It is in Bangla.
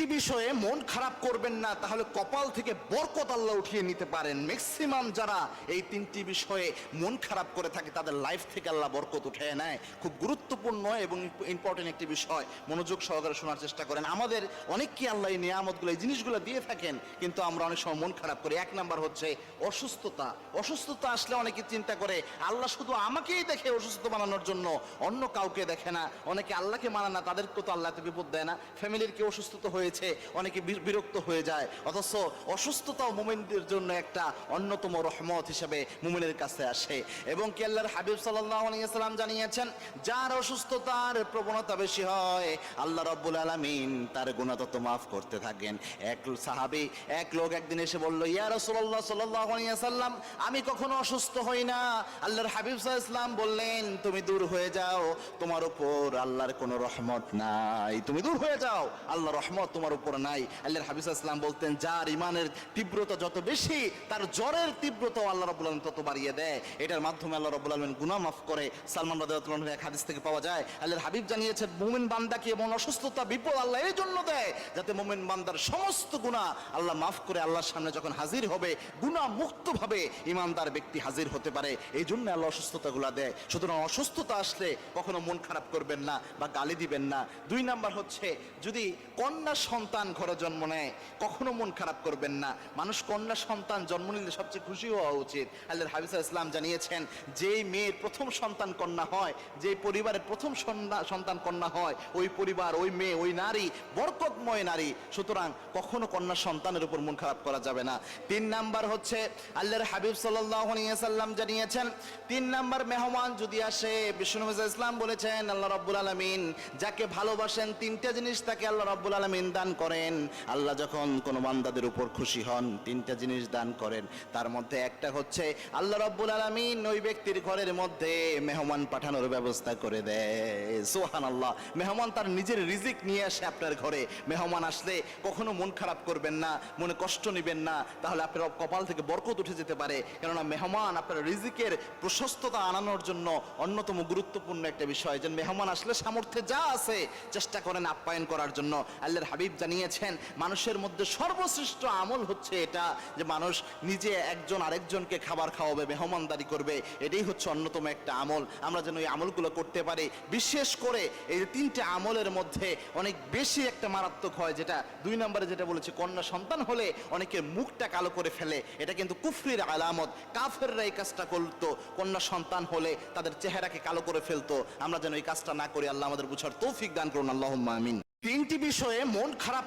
তিনটি বিষয়ে মন খারাপ করবেন না, তাহলে কপাল থেকে বরকত আল্লাহ উঠিয়ে নিতে পারেন। ম্যাক্সিমাম যারা এই তিনটি বিষয়ে মন খারাপ করে থাকে, তাদের লাইফ থেকে আল্লাহ বরকত উঠে নেয়। খুব গুরুত্বপূর্ণ এবং ইম্পর্টেন্ট একটি বিষয়। মনোযোগ সহকারে শোনার চেষ্টা করেন। আমাদের অনেককে আল্লাহ এই নিয়ামতগুলো, এই জিনিসগুলো দিয়ে থাকেন, কিন্তু আমরা অনেক সময় মন খারাপ করি। এক নাম্বার হচ্ছে অসুস্থতা। অসুস্থতা আসলে অনেকে চিন্তা করে, আল্লাহ শুধু আমাকেই দেখে অসুস্থ বানানোর জন্য। অন্য কাউকে দেখে না। অনেকে আল্লাহকে মানে না তাদেরকে তো আল্লাহ বিপদ দেয় না। ফ্যামিলির কেউ অসুস্থ তো হয়েছে, অনেকে বিরক্ত হয়ে যায়। অথচ অসুস্থতাও মুমিনদের জন্য একটা অন্যতম রহমত হিসেবে মুমিনের কাছে আসে। এবং কি আল্লাহর হাবিব সাল্লাহ আলিয়াল্লাম জানিয়েছেন, যার অসুস্থতার প্রবণতা বেশি হয়, আল্লাহ রব্বুল আলমিন তার গুণা তত মাফ করতে থাকেন। এক সাহাবি, এক লোক একদিন এসে বলল, ইয়া রসুল্লাহ সাল্লাহ আলিয়াল্লাম আমি কখনো অসুস্থ হই না। আল্লাহর হাবিব সাল্লাহ ইসলাম বললেন, তুমি দূর হয়ে যাও, তোমার উপর আল্লাহর কোনো রহমত নাই। তুমি দূর হয়ে যাও আল্লাহ রহমত তোমার উপর নাই। আল্লাহর আলাইহি ওয়াসাল্লাম বলতেন, যার ইমানের তীব্রতা যত বেশি, তার জ্বরের তীব্রতাও আল্লাহ রাব্বুল আলামিন তত বাড়িয়ে দেয়। এটার মাধ্যমে আল্লাহ রাব্বুল আলামিন গুনাহ মাফ করে সালমান রাদিয়াল্লাহু এক হাদিস থেকে পাওয়া যায়, আল্লাহর হাবিব জানিয়েছেন, মুমিন বান্দাকে এমন অসুস্থতা, বিপদ আল্লাহ এই জন্য দেয় যাতে মুমিন বান্দার সমস্ত গুনাহ আল্লাহ মাফ করে আল্লাহর সামনে যখন হাজির হবে, গুনাহ মুক্তভাবে ইমানদার ব্যক্তি হাজির হতে পারে। এই জন্য আল্লাহ অসুস্থতাগুলো দেয়। সুতরাং অসুস্থতা আসলে কখনো মন খারাপ করবেন না বা গালি দিবেন না। দুই নাম্বার হচ্ছে, যদি কন্যা সন্তান ঘরে জন্ম নেয়, কখনো মন খারাপ করবেন না। মানুষ কন্যা সন্তান জন্ম নিলে সবচেয়ে খুশি হওয়া উচিত। আল্লাহর হাবিসা ইসলাম জানিয়েছেন, যেই মেয়ের প্রথম সন্তান কন্যা হয় যে পরিবারের প্রথম সন্তান কন্যা হয়, ওই পরিবার, ওই মেয়ে, ওই নারী, বরকতময় নারী, সুতরাং কখনো কন্যা সন্তানের উপর মন খারাপ করা যাবে না। তিন নাম্বার হচ্ছে, আল্লাহর হাবিব সাল্লাম জানিয়েছেন, তিন নাম্বার মেহমান যদি আসে, বিষ্ণু ইসলাম বলেছেন, আল্লাহ রব্বুল আলমিন যাকে ভালোবাসেন, তিনটা জিনিস তাকে আল্লাহ রব্বুল আলমিন দান করেন, আল্লাহ যখন কোনো বান্দাদের উপর খুশি হন, তিনটা জিনিস দান করেন। তার মধ্যে একটা হচ্ছে, আল্লাহ রব্বুল আলমিন ওই ব্যক্তির ঘরের মধ্যে মেহমান পাঠানোর ব্যবস্থা করে দেয়। সোহান আল্লাহ মেহমান তার নিজের রিজিক নিয়ে আসে আপনার ঘরে। মেহমান আসলে কখনো মন খারাপ করবেন না, মনে কষ্ট নেবেন না, তাহলে আপনার কপাল থেকে বরকত উঠে যেতে পারে। কেননা মেহমান আপনার রিজিকের প্রশস্ততা আনানোর জন্য অন্যতম গুরুত্বপূর্ণ একটা বিষয়। যে মেহমান আসলে সামর্থ্যে যা আছে চেষ্টা করেন আপ্যায়ন করার জন্য। আল্লাহর হাবিব জানিয়েছেন, মানুষের মধ্যে সর্বশ্রেষ্ঠ আমল হচ্ছে এটা যে মানুষ নিজে একজন আরেকজনকে খাবার খাওয়াবে, মেহমানদারি করবে। এটাই হচ্ছে অন্যতম একটা আমল। আমরা যেন এই আমলগুলো করতে পারি। বিশেষ করে এই তিনটে আমলের মধ্যে অনেক বেশি একটা মারাত্মক হয়, যেটা দুই নম্বরে যেটা বলেছে, কন্যা সন্তান হলে অনেকের মুখটা কালো করে ফেলে। এটা কিন্তু কুফরির আলামত। কাফেররা এই কাজটা করতো। কন্যা সন্তান হলে তাদের চেহারাকে কালো করে ফেলতো। আমরা যেন এই কাজটা না করি। আল্লাহ আমাদের বুঝার তৌফিক দান করুন। আল্লাহ আমিন। তিনটি বিষয়ে মন খারাপ